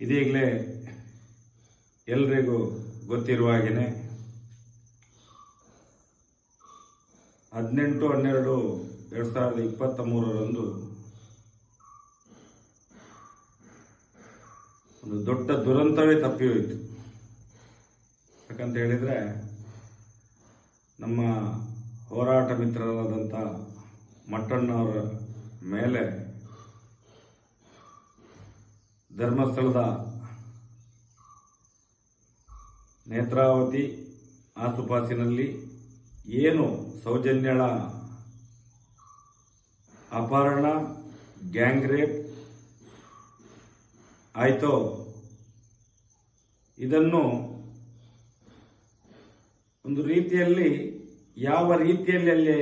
ಇದೀಗಲೇ ಎಲ್ರಿಗೂ ಗೊತ್ತಿರುವ ಹಾಗೆಯೇ ಹದಿನೆಂಟು, ಹನ್ನೆರಡು, ಎರಡು ಸಾವಿರದ ಇಪ್ಪತ್ತ ಮೂರರಂದು ಒಂದು ದೊಡ್ಡ ದುರಂತವೇ ತಪ್ಪಿ ಹೋಯಿತು. ಯಾಕಂತ ಹೇಳಿದರೆ ನಮ್ಮ ಹೋರಾಟ ಮಿತ್ರರಾದಂಥ ಮಟ್ಟಣ್ಣವರ ಮೇಲೆ ಧರ್ಮಸ್ಥಳದ ನೇತ್ರಾವತಿ ಆಸುಪಾಸಿನಲ್ಲಿ ಏನು ಸೌಜನ್ಯಳ ಅಪಹರಣ, ಗ್ಯಾಂಗ್ ರೇಪ್ ಆಯಿತೋ? ಇದನ್ನು ಒಂದು ರೀತಿಯಲ್ಲಿ, ಯಾವ ರೀತಿಯಲ್ಲಿ ಅಲ್ಲಿ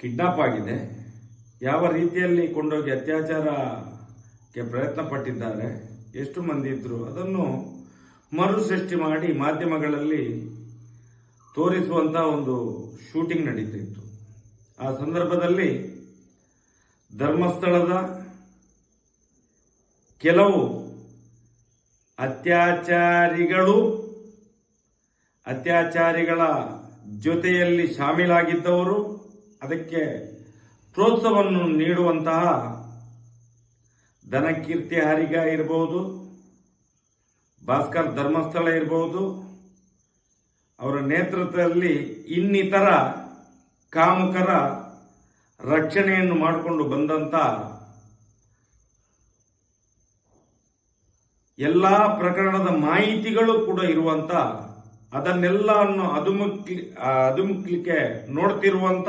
ಕಿಡ್ನಾಪ್ ಆಗಿದೆ ಯಾವ ರೀತಿಯಲ್ಲಿ ಕೊಂಡೋಗಿ ಅತ್ಯಾಚಾರಕ್ಕೆ ಪ್ರಯತ್ನ ಪಟ್ಟಿದ್ದಾರೆ ಎಷ್ಟು ಮಂದಿ ಇದ್ರು ಅದನ್ನು ಮರು ಸೃಷ್ಟಿ ಮಾಡಿ ಮಾಧ್ಯಮಗಳಲ್ಲಿ ತೋರಿಸುವಂತ ಒಂದು ಶೂಟಿಂಗ್ ನಡೀತಿತ್ತು. ಆ ಸಂದರ್ಭದಲ್ಲಿ ಧರ್ಮಸ್ಥಳದ ಕೆಲವು ಅತ್ಯಾಚಾರಿಗಳು ಅತ್ಯಾಚಾರಿಗಳ ಜೊತೆಯಲ್ಲಿ ಶಾಮೀಲಾಗಿದ್ದವರು, ಅದಕ್ಕೆ ಪ್ರೋತ್ಸಾಹವನ್ನು ನೀಡುವಂತಹ ಧನಕೀರ್ತಿ ಹರಿಗ ಇರಬಹುದು ಭಾಸ್ಕರ್ ಧರ್ಮಸ್ಥಳ ಇರಬಹುದು ಅವರ ನೇತೃತ್ವದಲ್ಲಿ ಇನ್ನಿತರ ಕಾಮುಕರ ರಕ್ಷಣೆಯನ್ನು ಮಾಡಿಕೊಂಡು ಬಂದಂತ ಎಲ್ಲ ಪ್ರಕರಣದ ಮಾಹಿತಿಗಳು ಕೂಡ ಇರುವಂತ, ಅದನ್ನೆಲ್ಲವನ್ನು ಅದುಮುಕ್ಲಿ ಅದುಮುಕ್ಲಿಕ್ಕೆ ನೋಡ್ತಿರುವಂತ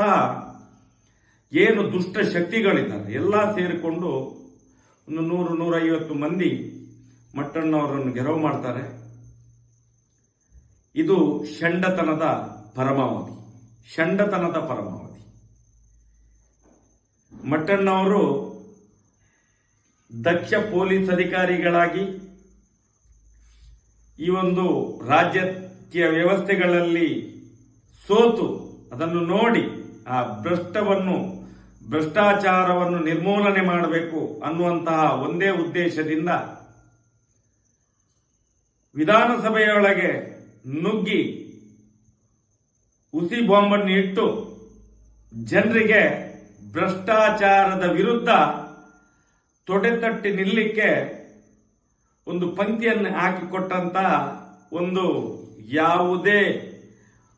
ಏನು ದುಷ್ಟ ಶಕ್ತಿಗಳಿದ್ದಾರೆ ಎಲ್ಲ ಸೇರಿಕೊಂಡು ಒಂದು ನೂರು, ನೂರೈವತ್ತು ಮಂದಿ ಮಟ್ಟಣ್ಣವರನ್ನು ಗೆರವು ಮಾಡ್ತಾರೆ. ಇದು ಷಂಡತನದ ಪರಮಾವಧಿ. ಷಂಡತನದ ಪರಮಾವಧಿ. ಮಟ್ಟಣ್ಣವರು ದಕ್ಷ ಪೊಲೀಸ್ ಅಧಿಕಾರಿಗಳಾಗಿ ಈ ಒಂದು ರಾಜಕೀಯ ವ್ಯವಸ್ಥೆಗಳಲ್ಲಿ ಸೋತು. ಅದನ್ನು ನೋಡಿ ಆ ಭ್ರಷ್ಟವನ್ನು ಭ್ರಷ್ಟಾಚಾರವನ್ನು ನಿರ್ಮೂಲನೆ ಮಾಡಬೇಕು ಅನ್ನುವಂತಹ ಒಂದೇ ಉದ್ದೇಶದಿಂದ ವಿಧಾನಸಭೆಯೊಳಗೆ ನುಗ್ಗಿ ಉಸಿ ಬಾಂಬನ್ನು ಇಟ್ಟು ಜನರಿಗೆ ಭ್ರಷ್ಟಾಚಾರದ ವಿರುದ್ಧ ತೊಡೆತಟ್ಟಿ ನಿಲ್ಲಕ್ಕೆ ಒಂದು ಪಂಕ್ತಿಯನ್ನು ಹಾಕಿಕೊಟ್ಟಂತಹ ಒಂದು ಯಾವುದೇ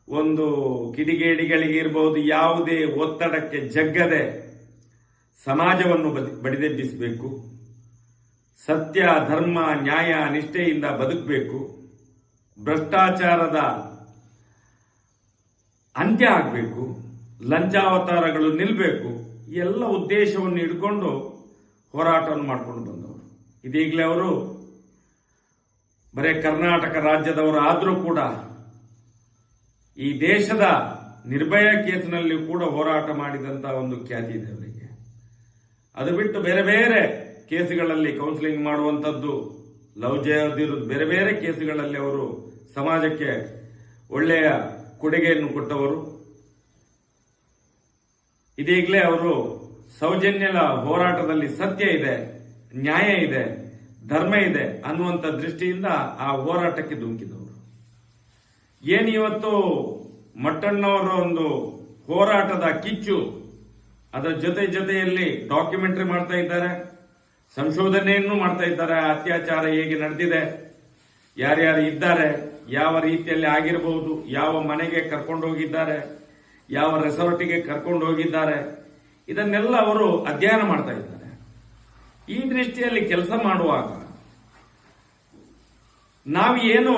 ಒಂದು ಕಿಡಿಗೇಡಿಗಳಿಗೆ ಇರಬಹುದು ಯಾವುದೇ ಒತ್ತಡಕ್ಕೆ ಜಗ್ಗದೆ ಸಮಾಜವನ್ನು ಬಡಿದೆಬ್ಬಿಸಬೇಕು. ಸತ್ಯ, ಧರ್ಮ, ನ್ಯಾಯ, ನಿಷ್ಠೆಯಿಂದ ಬದುಕಬೇಕು. ಭ್ರಷ್ಟಾಚಾರದ ಅಂತ್ಯ ಆಗಬೇಕು. ಲಂಚಾವತಾರಗಳು ನಿಲ್ಲಬೇಕು ಎಲ್ಲ ಉದ್ದೇಶವನ್ನು ಇಟ್ಕೊಂಡು ಹೋರಾಟವನ್ನು ಮಾಡ್ಕೊಂಡು ಬಂದವರು. ಇದೀಗಲೇ ಅವರು ಬರೇ ಕರ್ನಾಟಕ ರಾಜ್ಯದವರು ಆದರೂ ಕೂಡ ಈ ದೇಶದ ನಿರ್ಭಯ ಕೇಸಿನಲ್ಲಿ ಕೂಡ ಹೋರಾಟ ಮಾಡಿದಂತ ಒಂದು ಖ್ಯಾತಿ ಇದೆ ಅದು ಬಿಟ್ಟು ಬೇರೆ ಬೇರೆ ಕೇಸುಗಳಲ್ಲಿ ಕೌನ್ಸಿಲಿಂಗ್ ಮಾಡುವಂಥದ್ದು, ಲವ್ ಬೇರೆ ಬೇರೆ ಕೇಸುಗಳಲ್ಲಿ ಅವರು ಸಮಾಜಕ್ಕೆ ಒಳ್ಳೆಯ ಕೊಡುಗೆಯನ್ನು ಕೊಟ್ಟವರು. ಇದೀಗಲೇ ಅವರು ಸೌಜನ್ಯದ ಹೋರಾಟದಲ್ಲಿ ಸತ್ಯ ಇದೆ, ನ್ಯಾಯ ಇದೆ, ಧರ್ಮ ಇದೆ ಅನ್ನುವಂಥ ದೃಷ್ಟಿಯಿಂದ ಆ ಹೋರಾಟಕ್ಕೆ ಧುಮುಕಿದವರು. ಏನು ಇವತ್ತು ಮಟ್ಟಣ್ಣವರ ಒಂದು ಹೋರಾಟದ ಕಿಚ್ಚು ಅದರ ಜೊತೆ ಜೊತೆಯಲ್ಲಿ ಡಾಕ್ಯುಮೆಂಟರಿ ಮಾಡ್ತಾ ಇದ್ದಾರೆ. ಸಂಶೋಧನೆಯನ್ನು ಮಾಡ್ತಾ ಇದ್ದಾರೆ. ಅತ್ಯಾಚಾರ ಹೇಗೆ ನಡೆದಿದೆ, ಯಾರ್ಯಾರು ಇದ್ದಾರೆ, ಯಾವ ರೀತಿಯಲ್ಲಿ ಆಗಿರಬಹುದು ಯಾವ ಮನೆಗೆ ಕರ್ಕೊಂಡು ಹೋಗಿದ್ದಾರೆ, ಯಾವ ರೆಸಾರ್ಟಿಗೆ ಕರ್ಕೊಂಡು ಹೋಗಿದ್ದಾರೆ, ಇದನ್ನೆಲ್ಲ ಅವರು ಅಧ್ಯಯನ ಮಾಡ್ತಾ ಇದ್ದಾರೆ. ಈ ದೃಷ್ಟಿಯಲ್ಲಿ ಕೆಲಸ ಮಾಡುವಾಗ ನಾವು ಏನು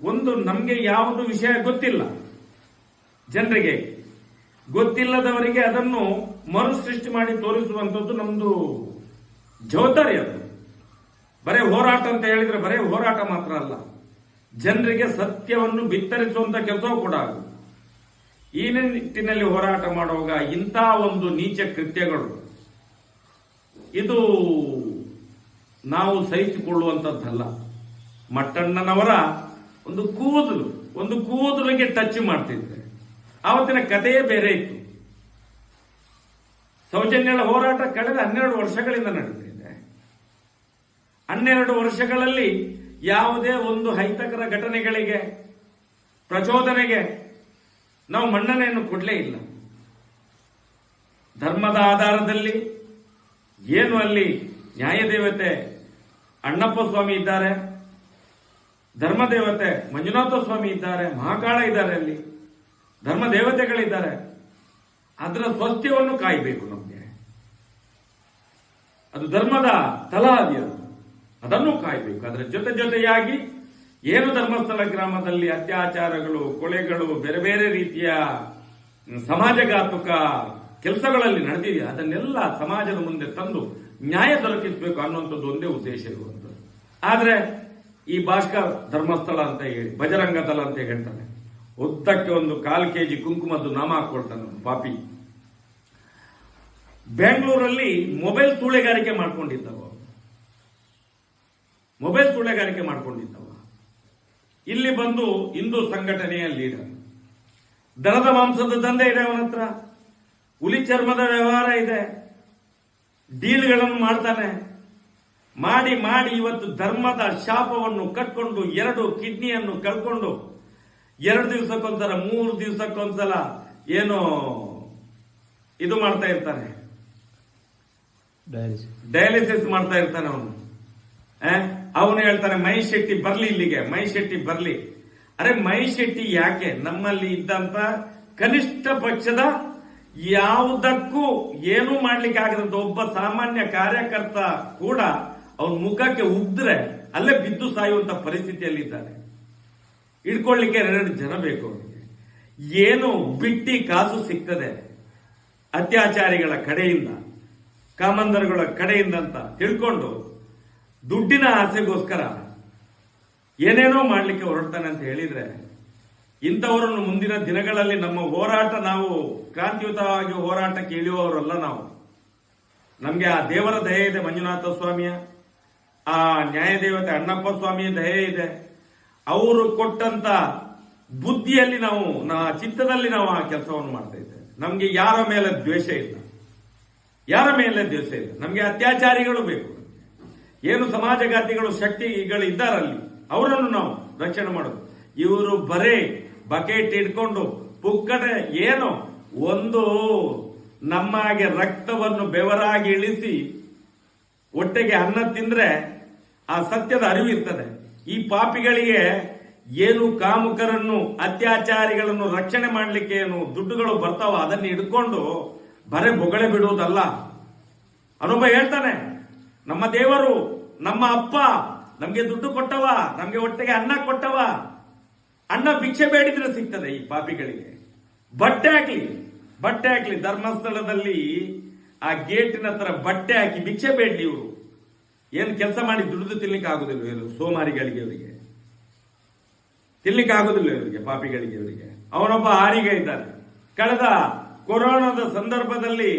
ಒಂದು ನಮಗೆ ಯಾವುದು ವಿಷಯ ಗೊತ್ತಿಲ್ಲ. ಜನರಿಗೆ ಗೊತ್ತಿಲ್ಲದವರಿಗೆ ಅದನ್ನು ಮರುಸೃಷ್ಟಿ ಮಾಡಿ ತೋರಿಸುವಂಥದ್ದು ನಮ್ದು ಜವಾಬ್ದಾರಿ ಅದು. ಬರೇ ಹೋರಾಟ ಅಂತ ಹೇಳಿದ್ರೆ ಬರೇ ಹೋರಾಟ ಮಾತ್ರ ಅಲ್ಲ. ಜನರಿಗೆ ಸತ್ಯವನ್ನು ಬಿತ್ತರಿಸುವಂತ ಕೆಲಸವೂ ಕೂಡ ಈ ನಿಟ್ಟಿನಲ್ಲಿ ಹೋರಾಟ ಮಾಡುವಾಗ ಇಂಥ ಒಂದು ನೀಚ ಕೃತ್ಯಗಳು, ಇದು ನಾವು ಸಹಿಸಿಕೊಳ್ಳುವಂಥದ್ದಲ್ಲ. ಮಟ್ಟಣ್ಣನವರ ಒಂದು ಕೂದಲು, ಒಂದು ಕೂದಲಿಗೆ ಟಚ್ ಮಾಡ್ತಿದ್ರೆ. ಆವತ್ತಿನ ಕಥೆಯೇ ಬೇರೆ ಇತ್ತು. ಸೌಜನ್ಯಗಳ ಹೋರಾಟ ಕಳೆದ ಹನ್ನೆರಡು ವರ್ಷಗಳಿಂದ ನಡೆದಿದೆ. ಹನ್ನೆರಡು ವರ್ಷಗಳಲ್ಲಿ ಯಾವುದೇ ಒಂದು ಹೈತಕರ ಘಟನೆಗಳಿಗೆ, ಪ್ರಚೋದನೆಗೆ ನಾವು ಮನ್ನಣೆಯನ್ನು ಕೊಡಲೇ ಇಲ್ಲ. ಧರ್ಮದ ಆಧಾರದಲ್ಲಿ ಏನು ಅಲ್ಲಿ ನ್ಯಾಯದೇವತೆ ಅಣ್ಣಪ್ಪ ಸ್ವಾಮಿ ಇದ್ದಾರೆ ಧರ್ಮದೇವತೆ ಮಂಜುನಾಥ ಸ್ವಾಮಿ ಇದ್ದಾರೆ, ಮಹಾಕಾಳ ಇದ್ದಾರೆ ಅಲ್ಲಿ. ಧರ್ಮ ದೇವತೆಗಳಿದ್ದಾರೆ. ಅದರ ಸ್ವಸ್ಥ್ಯವನ್ನು ಕಾಯಬೇಕು ನಮಗೆ. ಅದು ಧರ್ಮದ ತಲಾದಿ ಅದು. ಅದನ್ನು ಕಾಯಬೇಕು. ಅದರ ಜೊತೆ ಜೊತೆಯಾಗಿ ಏನು ಧರ್ಮಸ್ಥಳ ಗ್ರಾಮದಲ್ಲಿ ಅತ್ಯಾಚಾರಗಳು ಕೊಳೆಗಳು ಬೇರೆ ಬೇರೆ ರೀತಿಯ ಸಮಾಜಘಾತುಕ ಕೆಲಸಗಳಲ್ಲಿ ನಡೆದಿದೆ, ಅದನ್ನೆಲ್ಲ ಸಮಾಜದ ಮುಂದೆ ತಂದು ನ್ಯಾಯ ದೊರಕಿಸಬೇಕು ಅನ್ನುವಂಥದ್ದು ಒಂದೇ ಉದ್ದೇಶ ಇರುವಂಥದ್ದು. ಆದರೆ ಈ ಭಾಸ್ಕರ್ ಧರ್ಮಸ್ಥಳ ಅಂತ ಹೇಳಿ, ಬಜರಂಗ ದಳ ಅಂತ ಹೇಳ್ತಾನೆ ಉದ್ದಕ್ಕೆ ಒಂದು ಕಾಲು ಕೆಜಿ ಕುಂಕುಮದ್ದು ನಾಮ ಹಾಕೊಳ್ತಾನೆ ಪಾಪಿ. ಬೆಂಗಳೂರಲ್ಲಿ ಮೊಬೈಲ್ ತೂಳೆಗಾರಿಕೆ ಮಾಡ್ಕೊಂಡಿದ್ದವ. ಮೊಬೈಲ್ ತೂಳೆಗಾರಿಕೆ ಮಾಡ್ಕೊಂಡಿದ್ದವ. ಇಲ್ಲಿ ಬಂದು ಹಿಂದೂ ಸಂಘಟನೆಯ ಲೀಡರ್. ದನದ ಮಾಂಸದ ದಂಧೆ ಇದೆ ಅವನ ಹತ್ರ. ಹುಲಿ ಚರ್ಮದ ವ್ಯವಹಾರ ಇದೆ. ಡೀಲ್ಗಳನ್ನು ಮಾಡ್ತಾನೆ. ಮಾಡಿ ಮಾಡಿ ಇವತ್ತು ಧರ್ಮದ ಶಾಪವನ್ನು ಕಟ್ಕೊಂಡು ಎರಡು ಕಿಡ್ನಿಯನ್ನು ಕಳ್ಕೊಂಡು ಎರಡು ದಿವಸಕ್ಕೊಂದ್ಸಲ ಮೂರು ದಿವಸಕ್ಕೊಂದ್ಸಲ ಏನು ಇದು ಮಾಡ್ತಾ ಇರ್ತಾನೆ. ಡಯಾಲಿಸಿಸ್ ಮಾಡ್ತಾ ಇರ್ತಾನೆ ಅವನು. ಅವನು ಹೇಳ್ತಾನೆ ಮೈ ಶೆಟ್ಟಿ ಬರ್ಲಿ ಇಲ್ಲಿಗೆ ಮೈ ಶೆಟ್ಟಿ ಬರ್ಲಿ. ಅರೆ ಮೈ ಶೆಟ್ಟಿ ಯಾಕೆ? ನಮ್ಮಲ್ಲಿ ಇದ್ದಂತ ಕನಿಷ್ಠ ಪಕ್ಷದ ಯಾವುದಕ್ಕೂ ಏನೂ ಮಾಡ್ಲಿಕ್ಕೆ ಆಗದಂತ ಒಬ್ಬ ಸಾಮಾನ್ಯ ಕಾರ್ಯಕರ್ತ ಕೂಡ ಅವನ ಮುಖಕ್ಕೆ ಉದ್ರೆ ಅಲ್ಲೇ ಬಿದ್ದು ಸಾಯುವಂತ ಪರಿಸ್ಥಿತಿಯಲ್ಲಿದ್ದಾನೆ. ಇಟ್ಕೊಳ್ಳಿಕ್ಕೆ ಎರಡು ಜನ ಬೇಕು. ಏನು ಬಿಟ್ಟಿ ಕಾಸು ಸಿಗ್ತದೆ ಅತ್ಯಾಚಾರಿಗಳ ಕಡೆಯಿಂದ, ಕಾಮಂದರುಗಳ ಕಡೆಯಿಂದ ಅಂತ ತಿಳ್ಕೊಂಡು ದುಡ್ಡಿನ ಆಸೆಗೋಸ್ಕರ ಏನೇನೋ ಮಾಡಲಿಕ್ಕೆ ಹೊರಡ್ತಾನೆ ಅಂತ ಹೇಳಿದ್ರೆ, ಇಂಥವರನ್ನು ಮುಂದಿನ ದಿನಗಳಲ್ಲಿ ನಮ್ಮ ಹೋರಾಟ ನಾವು ಕ್ರಾಂತಿಯುತವಾಗಿ ಹೋರಾಟಕ್ಕೆ ಇಳಿಯುವವರಲ್ಲ ನಾವು. ನಮಗೆ ಆ ದೇವರ ದಯೆ ಇದೆ ಮಂಜುನಾಥ ಸ್ವಾಮಿಯ, ಆ ನ್ಯಾಯದೇವತೆ ಅಣ್ಣಪ್ಪ ಸ್ವಾಮಿಯ ದಯೆ ಇದೆ. ಅವರು ಕೊಟ್ಟಂತ ಬುದ್ಧಿಯಲ್ಲಿ ನಾವು, ನಾ ಚಿತ್ತದಲ್ಲಿ ನಾವು ಆ ಕೆಲಸವನ್ನು ಮಾಡ್ತಾ ಇದ್ದೇವೆ. ನಮ್ಗೆ ಯಾರ ಮೇಲೆ ದ್ವೇಷ ಇಲ್ಲ. ಯಾರ ಮೇಲೆ ದ್ವೇಷ ಇಲ್ಲ? ನಮ್ಗೆ ಅತ್ಯಾಚಾರಿಗಳು ಬೇಕು. ಏನು ಸಮಾಜಘಾತಿಗಳು, ಶಕ್ತಿಗಳು ಇದ್ದಾರಲ್ಲಿ, ಅವರನ್ನು ನಾವು ರಕ್ಷಣೆ ಮಾಡೋದು. ಇವರು ಬರೇ ಬಕೆಟ್ ಇಟ್ಕೊಂಡು ಪುಕ್ಕಟೆ ಏನು ಒಂದು ನಮ್ಮ ರಕ್ತವನ್ನು ಬೆವರಾಗಿ ಇಳಿಸಿ, ಹೊಟ್ಟೆಗೆ ಅನ್ನ ತಿಂದ್ರೆ ಆ ಸತ್ಯದ ಅರಿವು ಇರ್ತದೆ. ಈ ಪಾಪಿಗಳಿಗೆ ಏನು ಕಾಮುಕರನ್ನು, ಅತ್ಯಾಚಾರಿಗಳನ್ನು ರಕ್ಷಣೆ ಮಾಡಲಿಕ್ಕೆ ಏನು ದುಡ್ಡುಗಳು ಬರ್ತಾವ ಅದನ್ನು ಹಿಡ್ಕೊಂಡು ಬರೆ ಬೊಗಳೆ ಬಿಡುವುದಲ್ಲ. ಅನುಭವ ಹೇಳ್ತಾನೆ, ನಮ್ಮ ದೇವರು, ನಮ್ಮ ಅಪ್ಪ ನಮಗೆ ದುಡ್ಡು ಕೊಟ್ಟವ, ನಮಗೆ ಹೊಟ್ಟೆಗೆ ಅನ್ನ ಕೊಟ್ಟವ. ಅನ್ನ ಭಿಕ್ಷೆ ಬೇಡಿದ್ರೆ ಸಿಗ್ತದೆ ಈ ಪಾಪಿಗಳಿಗೆ. ಬಟ್ಟೆ ಹಾಕ್ಲಿ ಬಟ್ಟೆ ಹಾಕ್ಲಿ, ಧರ್ಮಸ್ಥಳದಲ್ಲಿ ಆ ಗೇಟಿನ ಹತ್ರ ಬಟ್ಟೆ ಹಾಕಿ ಭಿಕ್ಷೆ ಬೇಡ್ಲಿ ಇವರು. ಏನು ಕೆಲಸ ಮಾಡಿ ದುಡಿದು ತಿನ್ಲಿಕ್ಕೆ ಆಗುದಿಲ್ಲ ಇವರು ಸೋಮಾರಿಗಳಿಗೆ ಇವರಿಗೆ ತಿನ್ಲಿಕ್ಕೆ ಆಗುದಿಲ್ಲ ಇವರಿಗೆ ಪಾಪಿಗಳಿಗೆ ಇವರಿಗೆ ಅವನೊಬ್ಬ ಹಾರಿಗೆ ಇದ್ದಾನೆ. ಕಳೆದ ಕೊರೋನಾದ ಸಂದರ್ಭದಲ್ಲಿ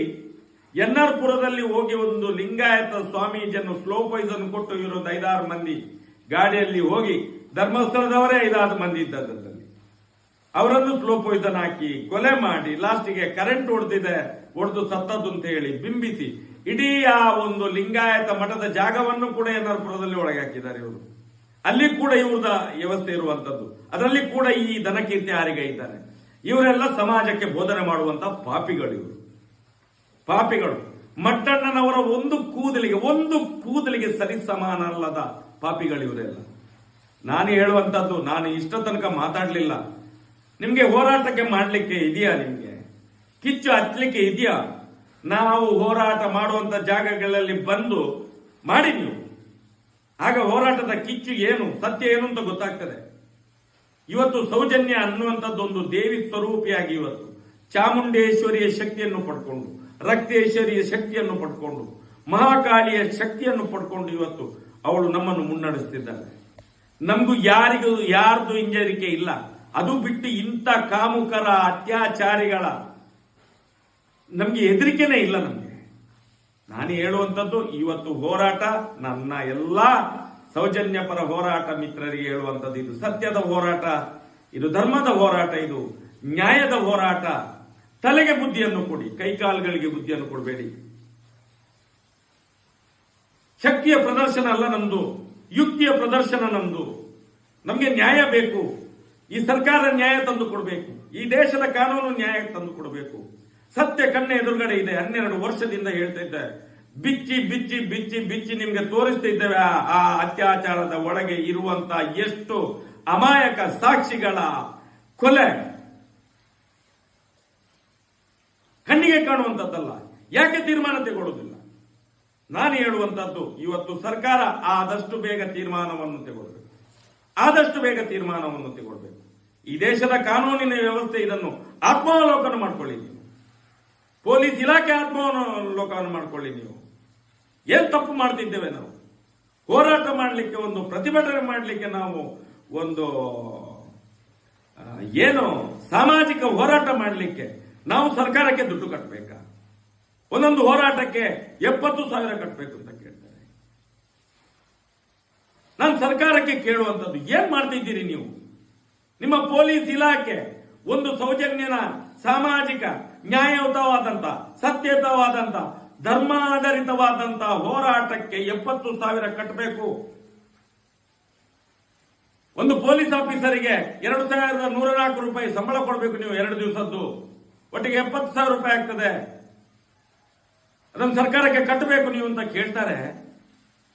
ಎನ್ ಆರ್ ಪುರದಲ್ಲಿ ಹೋಗಿ ಒಂದು ಲಿಂಗಾಯತ ಸ್ವಾಮೀಜಿಯನ್ನು ಸ್ಲೋ ಪಾಯ್ಸನ್ ಕೊಟ್ಟು ಇರೋದು ಐದಾರು ಮಂದಿ ಗಾಡಿಯಲ್ಲಿ ಹೋಗಿ ಧರ್ಮಸ್ಥಳದವರೇ ಐದಾರು ಮಂದಿ ಇದ್ದದ್ದಲ್ಲಿ ಅವರನ್ನು ಸ್ಲೋ ಪಾಯ್ಸನ್ ಹಾಕಿ ಕೊಲೆ ಮಾಡಿ ಲಾಸ್ಟಿಗೆ ಕರೆಂಟ್ ಹೊಡೆದಿದೆ, ಹೊಡೆದು ಸತ್ತದ್ದು ಅಂತ ಹೇಳಿ ಬಿಂಬಿಸಿ ಇಡೀ ಆ ಒಂದು ಲಿಂಗಾಯತ ಮಠದ ಜಾಗವನ್ನು ಕೂಡ ಎನ್ ಆರ್ ಪುರದಲ್ಲಿ ಒಳಗೆ ಹಾಕಿದ್ದಾರೆ ಇವರು. ಅಲ್ಲಿ ಕೂಡ ಇವ್ರದ ವ್ಯವಸ್ಥೆ ಇರುವಂತದ್ದು. ಅದರಲ್ಲಿ ಕೂಡ ಈ ದನಕೀರ್ತಿ ಹಾರಿಗೆ ಇದ್ದಾರೆ? ಇವರೆಲ್ಲ ಸಮಾಜಕ್ಕೆ ಬೋಧನೆ ಮಾಡುವಂತಹ ಪಾಪಿಗಳು ಇವರು. ಪಾಪಿಗಳು. ಮಟ್ಟಣ್ಣನವರ ಒಂದು ಕೂದಲಿಗೆ ಒಂದು ಕೂದಲಿಗೆ ಸರಿ ಸಮಾನ ಅಲ್ಲದ ಪಾಪಿಗಳು ಇವರೆಲ್ಲ. ನಾನು ಹೇಳುವಂತದ್ದು, ನಾನು ಇಷ್ಟ ತನಕ ಮಾತಾಡಲಿಲ್ಲ. ನಿಮಗೆ ಹೋರಾಟಕ್ಕೆ ಮಾಡ್ಲಿಕ್ಕೆ ಇದೆಯಾ ನಿಮಗೆ? ಕಿಚ್ಚು ಹಚ್ಚಲಿಕ್ಕೆ ಇದೆಯಾ? ನಾವು ಹೋರಾಟ ಮಾಡುವಂತ ಜಾಗಗಳಲ್ಲಿ ಬಂದು ಮಾಡಿ ನೀವು ಆಗ ಹೋರಾಟದ ಕಿಚ್ಚು ಏನು, ಸತ್ಯ ಏನು ಅಂತ ಗೊತ್ತಾಗ್ತದೆ. ಇವತ್ತು ಸೌಜನ್ಯ ಅನ್ನುವಂಥದ್ದೊಂದು ದೇವಿ ಸ್ವರೂಪಿಯಾಗಿ ಇವತ್ತು. ಚಾಮುಂಡೇಶ್ವರಿಯ ಶಕ್ತಿಯನ್ನು ಪಡ್ಕೊಂಡು, ರಕ್ತೇಶ್ವರಿಯ ಶಕ್ತಿಯನ್ನು ಪಡ್ಕೊಂಡು, ಮಹಾಕಾಳಿಯ ಶಕ್ತಿಯನ್ನು ಪಡ್ಕೊಂಡು ಇವತ್ತು ಅವಳು ನಮ್ಮನ್ನು ಮುನ್ನಡೆಸ್ತಿದ್ದಾಳೆ. ನಮಗೂ ಯಾರಿಗೂ, ಯಾರ್ದು ಹಿಂಜರಿಕೆ ಇಲ್ಲ. ಅದು ಬಿಟ್ಟು ಇಂಥ ಕಾಮುಕರ, ಅತ್ಯಾಚಾರಿಗಳ ನಮ್ಗೆ ಹೆದರಿಕೆನೇ ಇಲ್ಲ ನಮ್ಗೆ. ನಾನು ಹೇಳುವಂಥದ್ದು, ಇವತ್ತು ಹೋರಾಟ, ನನ್ನ ಎಲ್ಲ ಸೌಜನ್ಯ ಪರ ಹೋರಾಟ ಮಿತ್ರರಿಗೆ ಹೇಳುವಂಥದ್ದು ಇದು ಸತ್ಯದ ಹೋರಾಟ, ಇದು ಧರ್ಮದ ಹೋರಾಟ, ಇದು ನ್ಯಾಯದ ಹೋರಾಟ. ತಲೆಗೆ ಬುದ್ಧಿಯನ್ನು ಕೊಡಿ ಕೈಕಾಲುಗಳಿಗೆ ಬುದ್ಧಿಯನ್ನು ಕೊಡಬೇಡಿ. ಶಕ್ತಿಯ ಪ್ರದರ್ಶನ ಅಲ್ಲ ನಮ್ದು, ಯುಕ್ತಿಯ ಪ್ರದರ್ಶನ ನಮ್ದು. ನಮಗೆ ನ್ಯಾಯ ಬೇಕು, ಈ ಸರ್ಕಾರ ನ್ಯಾಯ ತಂದು ಕೊಡಬೇಕು, ಈ ದೇಶದ ಕಾನೂನು ನ್ಯಾಯ ತಂದು ಕೊಡಬೇಕು. ಸತ್ಯ ಕಣ್ಣೆ ಎದುರುಗಡೆ ಇದೆ. ಹನ್ನೆರಡು ವರ್ಷದಿಂದ ಹೇಳ್ತಾ ಇದ್ದೆ ಬಿಚ್ಚಿ ಬಿಚ್ಚಿ ಬಿಚ್ಚಿ ಬಿಚ್ಚಿ ನಿಮ್ಗೆ ತೋರಿಸ್ತಾ ಇದ್ದೇವೆ. ಆ- ಅತ್ಯಾಚಾರದ ಒಳಗೆ ಇರುವಂತ ಎಷ್ಟು ಅಮಾಯಕ ಸಾಕ್ಷಿಗಳ ಕೊಲೆ ಕಣ್ಣಿಗೆ ಕಾಣುವಂತದ್ದಲ್ಲ ಯಾಕೆ ತೀರ್ಮಾನ ತೆಗೊಳ್ಳುವುದಿಲ್ಲ ನಾನು ಹೇಳುವಂತದ್ದು ಇವತ್ತು ಸರ್ಕಾರ ಆದಷ್ಟು ಬೇಗ ತೀರ್ಮಾನವನ್ನು ತೆಗೊಳ್ಬೇಕು. ಆದಷ್ಟು ಬೇಗ ತೀರ್ಮಾನವನ್ನು ತೆಗೊಳ್ಬೇಕು. ಈ ದೇಶದ ಕಾನೂನಿನ ವ್ಯವಸ್ಥೆ ಇದನ್ನು ಆತ್ಮಾವಲೋಕನ ಮಾಡ್ಕೊಳ್ಳಿ ಪೊಲೀಸ್ ಇಲಾಖೆ ಆತ್ಮಾವಲೋಕನ ಮಾಡಿಕೊಳ್ಳಿ ನೀವು. ಏನ್ ತಪ್ಪು ಮಾಡ್ತಿದ್ದೇವೆ ನಾವು? ಹೋರಾಟ ಮಾಡಲಿಕ್ಕೆ ಒಂದು ಪ್ರತಿಭಟನೆ ಮಾಡಲಿಕ್ಕೆ ನಾವು ಒಂದು ಏನು ಸಾಮಾಜಿಕ ಹೋರಾಟ ಮಾಡಲಿಕ್ಕೆ ನಾವು ಸರ್ಕಾರಕ್ಕೆ ದುಡ್ಡು ಕಟ್ಟಬೇಕಾ ಒಂದೊಂದು ಹೋರಾಟಕ್ಕೆ ಎಪ್ಪತ್ತು ಸಾವಿರ ಕಟ್ಟಬೇಕು ಅಂತ ಕೇಳ್ತಾರೆ. ನಾನು ಸರ್ಕಾರಕ್ಕೆ ಕೇಳುವಂಥದ್ದು, ಏನ್ ಮಾಡ್ತಿದ್ದೀರಿ ನೀವು? ನಿಮ್ಮ ಪೊಲೀಸ್ ಇಲಾಖೆ ಒಂದು ಸೌಜನ್ಯನ ಸಾಮಾಜಿಕ ನ್ಯಾಯಯುತವಾದಂತ, ಸತ್ಯಯುತವಾದಂತ, ಧರ್ಮಾಧಾರಿತವಾದಂತ ಹೋರಾಟಕ್ಕೆ ಎಪ್ಪತ್ತು ಸಾವಿರ ಕಟ್ಟಬೇಕು. ಒಂದು ಪೊಲೀಸ್ ಆಫೀಸರಿಗೆ ಎರಡು ಸಾವಿರದ ನೂರ ನಾಲ್ಕು ರೂಪಾಯಿ ಸಂಬಳ ಕೊಡಬೇಕು ನೀವು ಎರಡು ದಿವಸದ್ದು. ಒಟ್ಟಿಗೆ ಎಪ್ಪತ್ತು ಸಾವಿರ ರೂಪಾಯಿ ಆಗ್ತದೆ. ಅದನ್ನು ಸರ್ಕಾರಕ್ಕೆ ಕಟ್ಟಬೇಕು ನೀವು ಅಂತ ಕೇಳ್ತಾರೆ.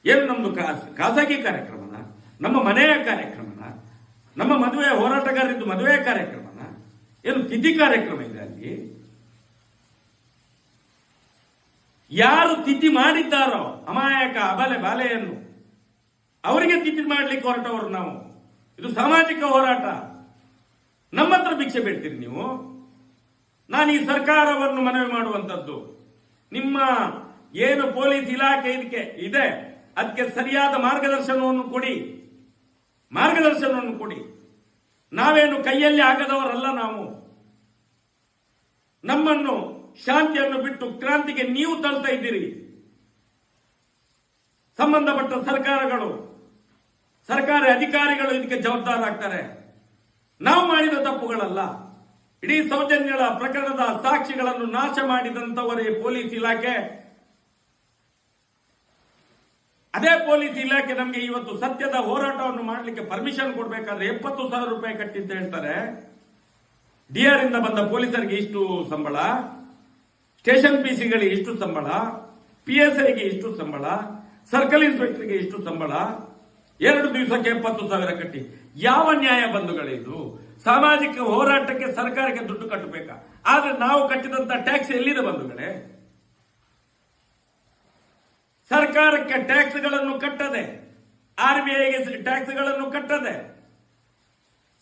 ಏನು ನಮ್ದು ಖಾಸ- ಖಾಸಗಿ ಕಾರ್ಯಕ್ರಮನ? ನಮ್ಮ ಮನೆಯ ಕಾರ್ಯಕ್ರಮನ? ನಮ್ಮ ಮದುವೆ ಹೋರಾಟಗಾರರಿದ್ದು ಮದುವೆ ಕಾರ್ಯಕ್ರಮನ? ಏನು ತಿಥಿ ಕಾರ್ಯಕ್ರಮ ಇದೆ ಅಲ್ಲಿ? ಯಾರು ತಿಥಿ ಮಾಡಿದ್ದಾರೋ ಅಮಾಯಕ ಅಬಲೆ ಬಾಲೆಯನ್ನು ಅವರಿಗೆ ತಿಥಿ ಮಾಡಲಿಕ್ಕೆ ಹೊರಟವರು ನಾವು. ಇದು ಸಾಮಾಜಿಕ ಹೋರಾಟ. ನಮ್ಮ ಹತ್ರ ಭಿಕ್ಷೆ ಬೇಡ್ತೀರಿ ನೀವು. ನಾನು ಈ ಸರ್ಕಾರವನ್ನು ಮನವಿ ಮಾಡುವಂತದ್ದು ನಿಮ್ಮ ಏನು ಪೊಲೀಸ್ ಇಲಾಖೆ ಇದಕ್ಕೆ ಇದೆ, ಅದಕ್ಕೆ ಸರಿಯಾದ ಮಾರ್ಗದರ್ಶನವನ್ನು ಕೊಡಿ. ಮಾರ್ಗದರ್ಶನವನ್ನು ಕೊಡಿ. ನಾವೇನು ಕೈಯಲ್ಲಿ ಆಗದವರಲ್ಲ ನಾವು. ನಮ್ಮನ್ನು ಶಾಂತಿಯನ್ನು ಬಿಟ್ಟು ಕ್ರಾಂತಿಗೆ ನೀವು ತಳ್ತಾ ಇದ್ದೀರಿ. ಸಂಬಂಧಪಟ್ಟ ಸರ್ಕಾರಗಳು, ಸರ್ಕಾರಿ ಅಧಿಕಾರಿಗಳು ಇದಕ್ಕೆ ಜವಾಬ್ದಾರಾಗ್ತಾರೆ ನಾವು ಮಾಡಿದ ತಪ್ಪುಗಳಲ್ಲ. ಇಡೀ ಸೌಜನ್ಯಗಳ ಪ್ರಕರಣದ ಸಾಕ್ಷಿಗಳನ್ನು ನಾಶ ಮಾಡಿದಂತವರೇ ಪೊಲೀಸ್ ಇಲಾಖೆ. ಅದೇ ಪೊಲೀಸ್ ಇಲಾಖೆ ನಮಗೆ ಇವತ್ತು ಸತ್ಯದ ಹೋರಾಟವನ್ನು ಮಾಡಲಿಕ್ಕೆ ಪರ್ಮಿಷನ್ ಕೊಡಬೇಕಾದ್ರೆ ಎಪ್ಪತ್ತು ಸಾವಿರ ರೂಪಾಯಿ ಕಟ್ಟಿದ್ದೆ ಹೇಳ್ತಾರೆ ಡಿಆರ್ ಇಂದ ಬಂದ ಪೊಲೀಸರಿಗೆ ಇಷ್ಟು ಸಂಬಳ. ಸ್ಟೇಷನ್ ಪಿಸಿಗಳಿಗೆ ಇಷ್ಟು ಸಂಬಳ ಪಿ ಎಸ್ ಐಗೆ ಇಷ್ಟು ಸಂಬಳ, ಸರ್ಕಲ್ ಇನ್ಸ್ಪೆಕ್ಟರ್ಗೆ ಇಷ್ಟು ಸಂಬಳ, ಎರಡು ದಿವಸಕ್ಕೆ ಎಪ್ಪತ್ತು ಸಾವಿರ ಕಟ್ಟಿ. ಯಾವ ನ್ಯಾಯ ಬಂಧುಗಳಿದ್ರು ಸಾಮಾಜಿಕ ಹೋರಾಟಕ್ಕೆ ಸರ್ಕಾರಕ್ಕೆ ದುಡ್ಡು ಕಟ್ಟಬೇಕಾ? ಆದ್ರೆ ನಾವು ಕಟ್ಟಿದಂತ ಟ್ಯಾಕ್ಸ್ ಎಲ್ಲಿದೆ ಬಂಧುಗಳೇ? ಸರ್ಕಾರಕ್ಕೆ ಟ್ಯಾಕ್ಸ್ಗಳನ್ನು ಕಟ್ಟದೆ. R B ಐಗೆ ಟ್ಯಾಕ್ಸ್ಗಳನ್ನು ಕಟ್ಟದೆ.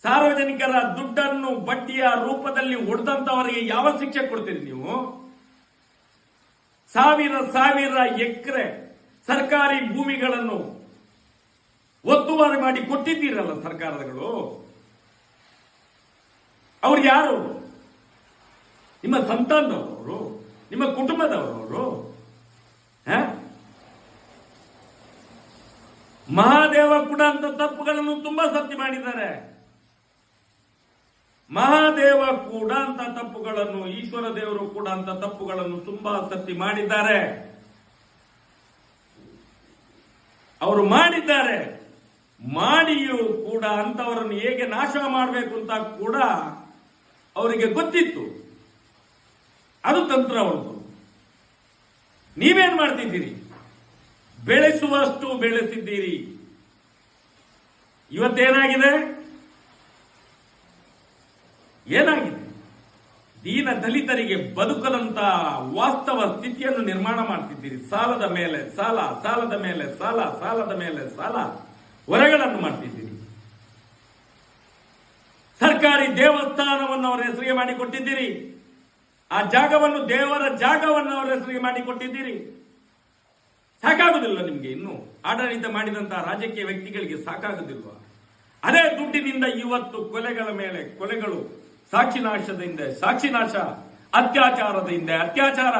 ಸಾರ್ವಜನಿಕರ ದುಡ್ಡನ್ನು ಬಡ್ಡಿಯ ರೂಪದಲ್ಲಿ ಹೊಡೆದಂತವರಿಗೆ ಯಾವ ಶಿಕ್ಷೆ ಕೊಡ್ತೀರಿ ನೀವು? ಸಾವಿರ ಸಾವಿರ ಎಕರೆ ಸರ್ಕಾರಿ ಭೂಮಿಗಳನ್ನು ಒತ್ತುವಾರಿ ಮಾಡಿ ಕೊಟ್ಟಿದ್ದೀರಲ್ಲ ಸರ್ಕಾರಗಳು? ಅವ್ರು ಯಾರು? ನಿಮ್ಮ ಸಂತಾನದವರು ನಿಮ್ಮ ಕುಟುಂಬದವರು ಹ? ಮಹಾದೇವ ಕೂಡ ಅಂತ ತಪ್ಪುಗಳನ್ನು ತುಂಬಾ ಸತ್ಯ ಮಾಡಿದ್ದಾರೆ. ಮಹಾದೇವ ಕೂಡ ಅಂತ ತಪ್ಪುಗಳನ್ನು, ಈಶ್ವರ ದೇವರು ಕೂಡ ಅಂತ ತಪ್ಪುಗಳನ್ನು ತುಂಬಾ ಸತ್ತಿ ಮಾಡಿದ್ದಾರೆ. ಅವರು ಮಾಡಿದ್ದಾರೆ. ಮಾಡಿಯೂ ಕೂಡ ಅಂತವರನ್ನು ಹೇಗೆ ನಾಶ ಮಾಡಬೇಕು ಅಂತ ಕೂಡ ಅವರಿಗೆ ಗೊತ್ತಿತ್ತು. ಅದು ತಂತ್ರ ಅವ್ರದ್ದು. ನೀವೇನ್ ಮಾಡ್ತಿದ್ದೀರಿ? ಬೆಳೆಸುವಷ್ಟು ಬೆಳೆಸಿದ್ದೀರಿ. ಇವತ್ತೇನಾಗಿದೆ? ಏನಾಗಿದೆ? ದೀನ ದಲಿತರಿಗೆ ಬದುಕದಂತ ವಾಸ್ತವ ಸ್ಥಿತಿಯನ್ನು ನಿರ್ಮಾಣ ಮಾಡ್ತಿದ್ದೀರಿ. ಸಾಲದ ಮೇಲೆ ಸಾಲ, ಸಾಲದ ಮೇಲೆ ಸಾಲ, ಸಾಲದ ಮೇಲೆ ಸಾಲ ಹೊರಗಳನ್ನು ಮಾಡ್ತಿದ್ದೀರಿ. ಸರ್ಕಾರಿ ದೇವಸ್ಥಾನವನ್ನು ಅವರ ಹೆಸರಿಗೆ ಮಾಡಿಕೊಟ್ಟಿದ್ದೀರಿ. ಆ ಜಾಗವನ್ನು, ದೇವರ ಜಾಗವನ್ನು ಅವರ ಹೆಸರಿಗೆ ಮಾಡಿಕೊಟ್ಟಿದ್ದೀರಿ. ಸಾಕಾಗುದಿಲ್ಲ ನಿಮಗೆ ಇನ್ನು. ಆಡಳಿತ ಮಾಡಿದಂತಹ ರಾಜಕೀಯ ವ್ಯಕ್ತಿಗಳಿಗೆ ಸಾಕಾಗುದಿಲ್ವಾ? ಅದೇ ದುಡ್ಡಿನಿಂದ ಇವತ್ತು ಕೊಲೆಗಳ ಮೇಲೆ, ಕೊಲೆಗಳು ಸಾಕ್ಷಿ ನಾಶದ ಹಿಂದೆ, ಸಾಕ್ಷಿ ನಾಶ, ಅತ್ಯಾಚಾರದ ಹಿಂದೆ, ಅತ್ಯಾಚಾರ.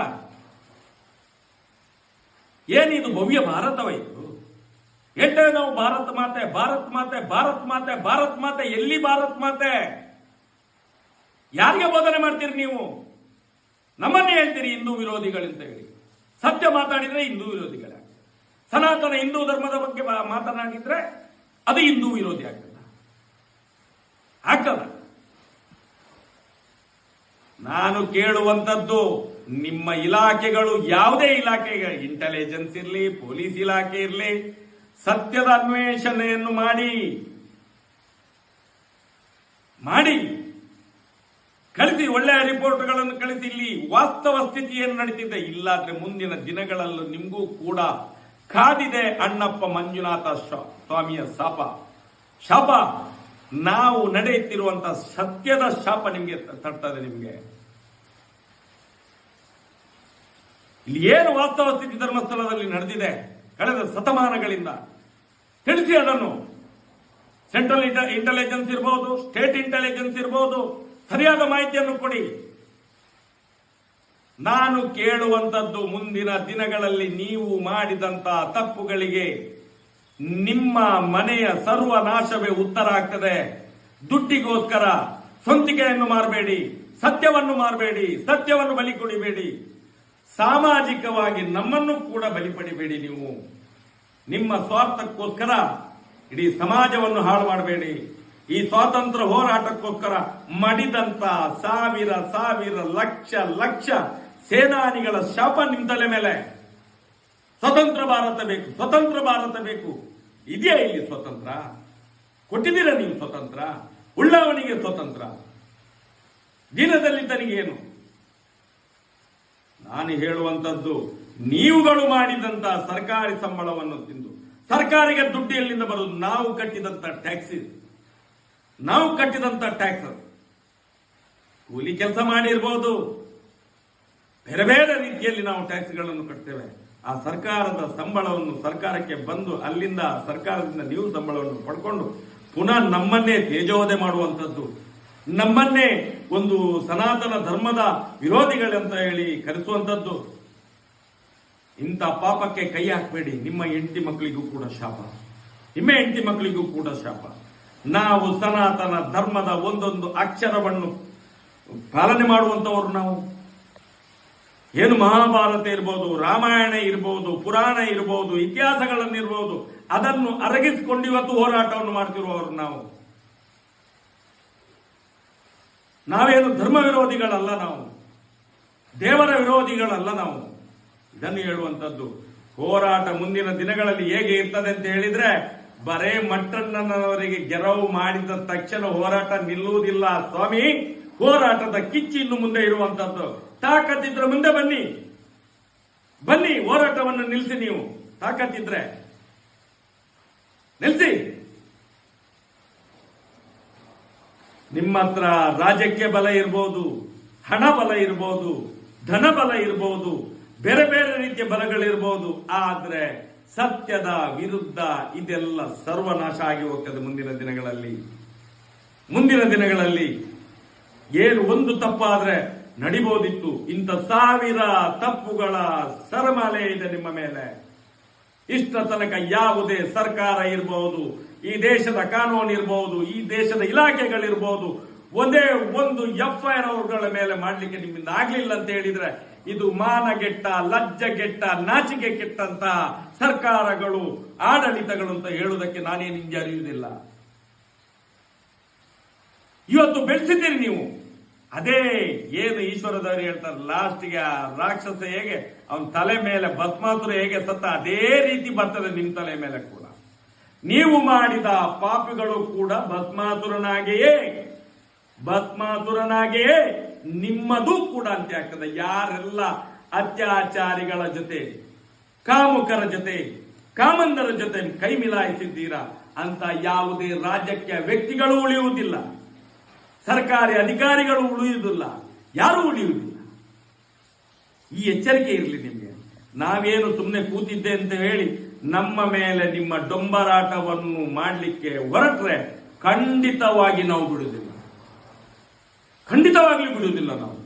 ಏನಿದು ಭವ್ಯ ಭಾರತವೇ ಇದು ಎಷ್ಟೇ ನಾವು ಭಾರತ ಮಾತೆ, ಭಾರತ್ ಮಾತೆ ಭಾರತ್ ಮಾತೆ ಭಾರತ್ ಮಾತೆ, ಎಲ್ಲಿ ಭಾರತ್ ಮಾತೆ? ಯಾರಿಗೆ ಬೋಧನೆ ಮಾಡ್ತೀರಿ ನೀವು? ನಮ್ಮನ್ನೇ ಹೇಳ್ತೀರಿ ಹಿಂದೂ ವಿರೋಧಿಗಳಂತ ಹೇಳಿ. ಸತ್ಯ ಮಾತಾಡಿದ್ರೆ ಹಿಂದೂ ವಿರೋಧಿಗಳೇ. ಸನಾತನ ಹಿಂದೂ ಧರ್ಮದ ಬಗ್ಗೆ ಮಾತನಾಡಿದ್ರೆ ಅದು ಹಿಂದೂ ವಿರೋಧಿ ಆಗ್ತದ. ಆಗ್ತದ. ನಾನು ಕೇಳುವಂತದ್ದು ನಿಮ್ಮ ಇಲಾಖೆಗಳು ಯಾವುದೇ ಇಲಾಖೆ ಇಂಟೆಲಿಜೆನ್ಸ್ ಇರಲಿ ಪೊಲೀಸ್ ಇಲಾಖೆ ಇರಲಿ, ಸತ್ಯದ ಅನ್ವೇಷಣೆಯನ್ನು ಮಾಡಿ. ಮಾಡಿ. ಕಳಿಸಿ ಒಳ್ಳೆಯ ರಿಪೋರ್ಟ್ಗಳನ್ನು ಕಳಿಸಿ ಇಲ್ಲಿ. ವಾಸ್ತವ ಸ್ಥಿತಿ ಏನು ನಡೀತಿದೆ? ಇಲ್ಲಾದ್ರೆ ಮುಂದಿನ ದಿನಗಳಲ್ಲೂ ನಿಮಗೂ ಕೂಡ ಕಾದಿದೆ ಅಣ್ಣಪ್ಪ ಮಂಜುನಾಥ ಸ್ವಾಮಿಯ ಶಾಪ. ಶಾಪ. ನಾವು ನಡೆಯುತ್ತಿರುವಂತಹ ಸತ್ಯದ ಶಾಪ ನಿಮಗೆ ತಟ್ಟದೆ ನಿಮಗೆ. ಇಲ್ಲಿ ಏನು ವಾಸ್ತವ ಸ್ಥಿತಿ ಧರ್ಮಸ್ಥಳದಲ್ಲಿ ನಡೆದಿದೆ ಕಳೆದ ಶತಮಾನಗಳಿಂದ. ತಿಳಿಸಿ ಅದನ್ನು. ಸೆಂಟ್ರಲ್ ಇಂಟೆಲಿಜೆನ್ಸ್ ಇರಬಹುದು ಸ್ಟೇಟ್ ಇಂಟೆಲಿಜೆನ್ಸ್ ಇರಬಹುದು ಸರಿಯಾದ ಮಾಹಿತಿಯನ್ನು ಕೊಡಿ. ನಾನು ಕೇಳುವಂತದ್ದು ಮುಂದಿನ ದಿನಗಳಲ್ಲಿ ನೀವು ಮಾಡಿದಂತ ತಪ್ಪುಗಳಿಗೆ ನಿಮ್ಮ ಮನೆಯ ಸರ್ವನಾಶವೇ ಉತ್ತರ ಆಗ್ತದೆ. ದುಡ್ಡಿಗೋಸ್ಕರ ಸ್ವಂತಿಕೆಯನ್ನು ಮಾರಬೇಡಿ, ಸತ್ಯವನ್ನು ಮಾರಬೇಡಿ, ಸತ್ಯವನ್ನು ಬಲಿ ಕೊಡಿಬೇಡಿ. ಸಾಮಾಜಿಕವಾಗಿ ನಮ್ಮನ್ನು ಕೂಡ ಬಲಿಪಡಿಬೇಡಿ ನೀವು. ನಿಮ್ಮ ಸ್ವಾರ್ಥಕ್ಕೋಸ್ಕರ ಇಡೀ ಸಮಾಜವನ್ನು ಹಾಳು ಮಾಡಬೇಡಿ ಈ ಸ್ವಾತಂತ್ರ್ಯ ಹೋರಾಟಕ್ಕೋಸ್ಕರ ಮಡಿದಂತ ಸಾವಿರ ಸಾವಿರ ಲಕ್ಷ ಲಕ್ಷ ಸೇನಾನಿಗಳ ಶಾಪ ನಿಮ್ಮ ತಲೆ ಮೇಲೆ. ಸ್ವತಂತ್ರ ಭಾರತ ಬೇಕು, ಸ್ವತಂತ್ರ ಭಾರತ ಬೇಕು. ಇದೆಯಾ ಇಲ್ಲಿ ಸ್ವತಂತ್ರ? ಕೊಟ್ಟಿದ್ದೀರಾ ನೀವು ಸ್ವತಂತ್ರ? ಉಳ್ಳವನಿಗೆ ಸ್ವತಂತ್ರ? ದಿನದಲ್ಲಿದ್ದನಿಗೇನು? ನಾನು ಹೇಳುವಂತದ್ದು ನೀವುಗಳು ಮಾಡಿದಂತ ಸರ್ಕಾರಿ ಸಂಬಳವನ್ನು ತಿಂದು, ಸರ್ಕಾರಿಗೆ ದುಡ್ಡು ಎಲ್ಲಿಂದ ಬರುವುದು? ನಾವು ಕಟ್ಟಿದಂತ ಟ್ಯಾಕ್ಸ್ ನಾವು ಕಟ್ಟಿದಂತ ಟ್ಯಾಕ್ಸ್ ಕೂಲಿ ಕೆಲಸ ಮಾಡಿರ್ಬೋದು. ಬೇರೆ ಬೇರೆ ರೀತಿಯಲ್ಲಿ ನಾವು ಟ್ಯಾಕ್ಸ್ಗಳನ್ನು ಕಟ್ತೇವೆ. ಆ ಸರ್ಕಾರದ ಸಂಬಳವನ್ನು ಸರ್ಕಾರಕ್ಕೆ ಬಂದು ಅಲ್ಲಿಂದ ಸರ್ಕಾರದಿಂದ ನೀವು ಸಂಬಳವನ್ನು ಪಡ್ಕೊಂಡು ಪುನಃ ನಮ್ಮನ್ನೇ ತೇಜೋದೆ ಮಾಡುವಂಥದ್ದು ನಮ್ಮನ್ನೇ ಒಂದು ಸನಾತನ ಧರ್ಮದ ವಿರೋಧಿಗಳಂತ ಹೇಳಿ ಕರೆಸುವಂಥದ್ದು. ಇಂಥ ಪಾಪಕ್ಕೆ ಕೈ ಹಾಕಬೇಡಿ. ನಿಮ್ಮ ಹೆಂಡತಿ ಮಕ್ಕಳಿಗೂ ಕೂಡ ಶಾಪ. ನಿಮ್ಮ ಹೆಂಡತಿ ಮಕ್ಕಳಿಗೂ ಕೂಡ ಶಾಪ. ನಾವು ಸನಾತನ ಧರ್ಮದ ಒಂದೊಂದು ಅಕ್ಷರವನ್ನು ಪಾಲನೆ ಮಾಡುವಂತವರು ನಾವು. ಏನು ಮಹಾಭಾರತ ಇರ್ಬೋದು, ರಾಮಾಯಣ ಇರ್ಬೋದು, ಪುರಾಣ ಇರ್ಬೋದು, ಇತಿಹಾಸಗಳನ್ನಿರ್ಬೋದು, ಅದನ್ನು ಅರಗಿಸಿಕೊಂಡು ಇವತ್ತು ಹೋರಾಟವನ್ನು ಮಾಡ್ತಿರುವವರು ನಾವು. ನಾವೇನು ಧರ್ಮ ವಿರೋಧಿಗಳಲ್ಲ ನಾವು. ದೇವರ ವಿರೋಧಿಗಳಲ್ಲ ನಾವು. ಇದನ್ನು ಹೇಳುವಂಥದ್ದು, ಹೋರಾಟ ಮುಂದಿನ ದಿನಗಳಲ್ಲಿ ಹೇಗೆ ಇರ್ತದೆ ಅಂತ ಹೇಳಿದ್ರೆ, ಬರೇ ಮಟ್ಟಣ್ಣನವರಿಗೆ ಗೆರವು ಮಾಡಿದ ತಕ್ಷಣ ಹೋರಾಟ ನಿಲ್ಲುವುದಿಲ್ಲ ಸ್ವಾಮಿ. ಹೋರಾಟದ ಕಿಚ್ಚಿ ಇನ್ನು ಮುಂದೆ ಇರುವಂತದ್ದು ತಾಕತ್ತಿದ್ರೆ ಮುಂದೆ ಬನ್ನಿ. ಬನ್ನಿ, ಹೋರಾಟವನ್ನು ನಿಲ್ಲಿಸಿ ನೀವು. ತಾಕತ್ತಿದ್ರೆ. ನಿಲ್ಲಿಸಿ ನಿಮ್ಮ ಹತ್ರ ರಾಜ್ಯಕ್ಕೆ ಬಲ ಇರಬಹುದು ಹಣ ಬಲ ಇರಬಹುದು ಧನ ಬಲ ಇರಬಹುದು ಬೇರೆ ಬೇರೆ ರೀತಿಯ ಬಲಗಳಿರಬಹುದು ಆದ್ರೆ ಸತ್ಯದ ವಿರುದ್ಧ ಇದೆಲ್ಲ ಸರ್ವನಾಶ ಆಗಿ ಹೋಗ್ತದೆ ಮುಂದಿನ ದಿನಗಳಲ್ಲಿ. ಮುಂದಿನ ದಿನಗಳಲ್ಲಿ ಏನು ಒಂದು ತಪ್ಪಾದ್ರೆ ನಡಿಬೋದಿತ್ತು. ಇಂಥ ಸಾವಿರ ತಪ್ಪುಗಳ ಸರಮಾಲೆ ಇದೆ ನಿಮ್ಮ ಮೇಲೆ. ಇಷ್ಟ ತನಕ ಯಾವುದೇ ಸರ್ಕಾರ ಇರಬಹುದು ಈ ದೇಶದ ಕಾನೂನು ಇರಬಹುದು ಈ ದೇಶದ ಇಲಾಖೆಗಳಿರ್ಬಹುದು ಒಂದೇ ಒಂದು ಎಫ್ಐಆರ್ ಅವರುಗಳ ಮೇಲೆ ಮಾಡಲಿಕ್ಕೆ ನಿಮ್ಮಿಂದ ಆಗ್ಲಿಲ್ಲ ಅಂತ ಹೇಳಿದ್ರೆ, ಇದು ಮಾನಗೆಟ್ಟ, ಲಜ್ಜಗೆಟ್ಟ ನಾಚಿಕೆ ಕೆಟ್ಟಂತ ಸರ್ಕಾರಗಳು, ಆಡಳಿತಗಳು ಅಂತ ಹೇಳುವುದಕ್ಕೆ ನಾನೇನು ಅರಿಯುವುದಿಲ್ಲ. ಇವತ್ತು ಬೆಳೆಸಿದ್ದೀರಿ ನೀವು. ಅದೇ ಏನು ಈಶ್ವರದವರು ಹೇಳ್ತಾರೆ, ಲಾಸ್ಟ್ಗೆ ಆ ರಾಕ್ಷಸ ಹೇಗೆ, ಅವನ ತಲೆ ಮೇಲೆ ಭಸ್ಮಾಸುರ ಹೇಗೆ ಸತ್ತ, ಅದೇ ರೀತಿ ಬರ್ತದೆ ನಿಮ್ ತಲೆ ಮೇಲೆ ಕೂಡ. ನೀವು ಮಾಡಿದ ಪಾಪಿಗಳು ಕೂಡ ಭಸ್ಮಾಸುರನಾಗೆಯೇ. ಭಸ್ಮಾಸುರನಾಗೆಯೇ ನಿಮ್ಮದು ಕೂಡ ಅಂತ್ಯ ಆಗ್ತದೆ. ಯಾರೆಲ್ಲ ಅತ್ಯಾಚಾರಿಗಳ ಜೊತೆ, ಕಾಮುಕರ ಜೊತೆ, ಕಾಮಂದರ ಜೊತೆ ಕೈ ಮಿಲಾಯಿಸಿದ್ದೀರಾ, ಅಂತ ಯಾವುದೇ ರಾಜ್ಯಕ್ಕೆ ವ್ಯಕ್ತಿಗಳು ಉಳಿಯುವುದಿಲ್ಲ. ಸರ್ಕಾರಿ ಅಧಿಕಾರಿಗಳು ಉಳಿಯುವುದಿಲ್ಲ. ಯಾರು ಉಳಿಯುವುದಿಲ್ಲ. ಈ ಎಚ್ಚರಿಕೆ ಇರಲಿ ನಿಮಗೆ. ನಾವೇನು ಸುಮ್ಮನೆ ಕೂತಿದ್ದೆ ಅಂತ ಹೇಳಿ ನಮ್ಮ ಮೇಲೆ ನಿಮ್ಮ ಡೊಂಬರಾಟವನ್ನು ಮಾಡಲಿಕ್ಕೆ ಹೊರಟ್ರೆ ಖಂಡಿತವಾಗಿ ನಾವು ಬಿಡುವುದಿಲ್ಲ. ಖಂಡಿತವಾಗ್ಲೂ ಬಿಡುವುದಿಲ್ಲ ನಾವು.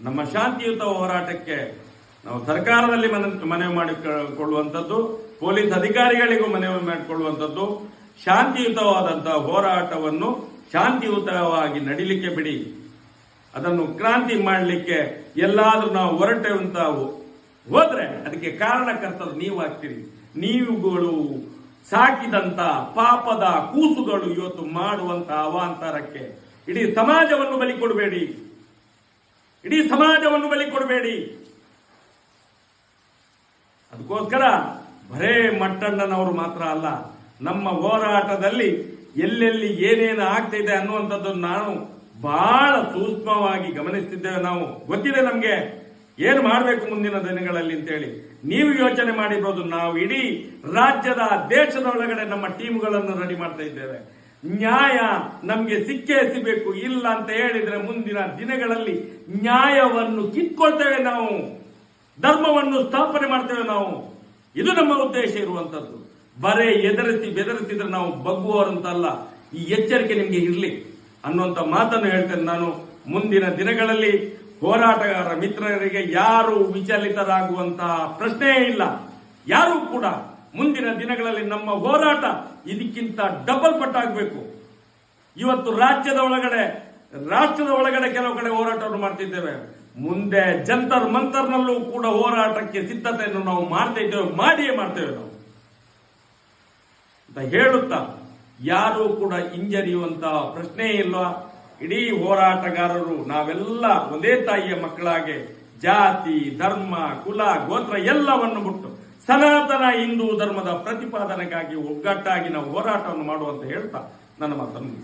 ನಮ್ಮ ಶಾಂತಿಯುತ ಹೋರಾಟಕ್ಕೆ ನಾವು ಸರ್ಕಾರದಲ್ಲಿ ಮನ, ಮನವಿ ಮಾಡಿಕೊಳ್ಳುವಂಥದ್ದು, ಪೊಲೀಸ್ ಅಧಿಕಾರಿಗಳಿಗೂ ಮನವಿ ಮಾಡಿಕೊಳ್ಳುವಂಥದ್ದು ಶಾಂತಿಯುತವಾದಂತಹ ಹೋರಾಟವನ್ನು ಶಾಂತಿಯುತವಾಗಿ ನಡಿಲಿಕ್ಕೆ ಬಿಡಿ. ಅದನ್ನು ಕ್ರಾಂತಿ ಮಾಡಲಿಕ್ಕೆ ಎಲ್ಲಾದರೂ ನಾವು ಹೊರಟೆ ಅಂತ ಹೋದ್ರೆ ಅದಕ್ಕೆ ಕಾರಣಕರ್ತರು ನೀವು ಆಗ್ತೀರಿ ನೀವುಗಳು ಸಾಕಿದಂತ ಪಾಪದ ಕೂಸುಗಳು ಇವತ್ತು ಮಾಡುವಂತ ಅವಾಂತರಕ್ಕೆ. ಇಡೀ ಸಮಾಜವನ್ನು ಬಲಿ ಕೊಡಬೇಡಿ. ಇಡೀ ಸಮಾಜವನ್ನು ಬಲಿ ಕೊಡಬೇಡಿ. ಅದಕ್ಕೋಸ್ಕರ ಬರೇ ಮಟ್ಟಣ್ಣನವರು ಮಾತ್ರ ಅಲ್ಲ, ನಮ್ಮ ಹೋರಾಟದಲ್ಲಿ ಎಲ್ಲೆಲ್ಲಿ ಏನೇನು ಆಗ್ತಿದೆ ಅನ್ನುವಂಥದ್ದನ್ನು ನಾನು ಬಹಳ ಸೂಕ್ಷ್ಮವಾಗಿ ಗಮನಿಸ್ತಿದ್ದೇವೆ ನಾವು. ಗೊತ್ತಿದೆ ನಮಗೆ? ಏನು ಮಾಡಬೇಕು ಮುಂದಿನ ದಿನಗಳಲ್ಲಿ ಅಂತೇಳಿ? ನೀವು ಯೋಚನೆ ಮಾಡಿರ್ಬೋದು, ನಾವು ಇಡೀ ರಾಜ್ಯದ ದೇಶದ ಒಳಗಡೆ ನಮ್ಮ ಟೀಮ್ಗಳನ್ನು ರೆಡಿ ಮಾಡ್ತಾ ಇದ್ದೇವೆ. ನ್ಯಾಯ ನಮಗೆ ಸಿಕ್ಕೇ ಸಿಗಬೇಕು, ಇಲ್ಲ ಅಂತ ಹೇಳಿದ್ರೆ ಮುಂದಿನ ದಿನಗಳಲ್ಲಿ ನ್ಯಾಯವನ್ನು ಕಿತ್ಕೊಳ್ತೇವೆ ನಾವು, ಧರ್ಮವನ್ನು ಸ್ಥಾಪನೆ ಮಾಡ್ತೇವೆ ನಾವು. ಇದು ನಮ್ಮ ಉದ್ದೇಶ ಇರುವಂತದ್ದು. ಬರೇ ಎದರಿಸಿ ಬೆದರಿಸಿದ್ರೆ ನಾವು ಬಗ್ಗುವವರಂತಲ್ಲ. ಈ ಎಚ್ಚರಿಕೆ ನಿಮಗೆ ಇರಲಿ ಅನ್ನುವಂತ ಮಾತನ್ನು ಹೇಳ್ತೇನೆ ನಾನು. ಮುಂದಿನ ದಿನಗಳಲ್ಲಿ ಹೋರಾಟಗಾರ ಮಿತ್ರರಿಗೆ ಯಾರು ವಿಚಲಿತರಾಗುವಂತಹ ಪ್ರಶ್ನೆಯೇ ಇಲ್ಲ. ಯಾರು ಕೂಡ ಮುಂದಿನ ದಿನಗಳಲ್ಲಿ ನಮ್ಮ ಹೋರಾಟ ಇದಕ್ಕಿಂತ ಡಬಲ್ ಪಟ್ಟಾಗಬೇಕು. ಇವತ್ತು ರಾಜ್ಯದ ಒಳಗಡೆ, ರಾಷ್ಟ್ರದ ಒಳಗಡೆ ಕೆಲವು ಕಡೆ ಹೋರಾಟವನ್ನು ಮಾಡ್ತಿದ್ದೇವೆ. ಮುಂದೆ ಜಂತರ್ ಮಂತರ್ನಲ್ಲೂ ಕೂಡ ಹೋರಾಟಕ್ಕೆ ಸಿದ್ಧತೆಯನ್ನು ನಾವು ಮಾಡ್ತಾ ಇದ್ದೇವೆ, ಮಾಡಿಯೇ ಮಾಡ್ತೇವೆ ನಾವು. ಅಂತ ಹೇಳುತ್ತಾ ಯಾರೂ ಕೂಡ ಹಿಂಜರಿಯುವಂತಹ ಪ್ರಶ್ನೆ ಇಲ್ಲ. ಇಡೀ ಹೋರಾಟಗಾರರು, ನಾವೆಲ್ಲ ಒಂದೇ ತಾಯಿಯ ಮಕ್ಕಳಾಗೆ ಜಾತಿ, ಧರ್ಮ, ಕುಲ, ಗೋತ್ರ ಎಲ್ಲವನ್ನು ಬಿಟ್ಟು ಸನಾತನ ಹಿಂದೂ ಧರ್ಮದ ಪ್ರತಿಪಾದನೆಗಾಗಿ ಒಗ್ಗಟ್ಟಾಗಿ ನಾವು ಹೋರಾಟವನ್ನು ಮಾಡುವಂತ ಹೇಳ್ತಾ ನನ್ನ ಮಾತನ್ನು.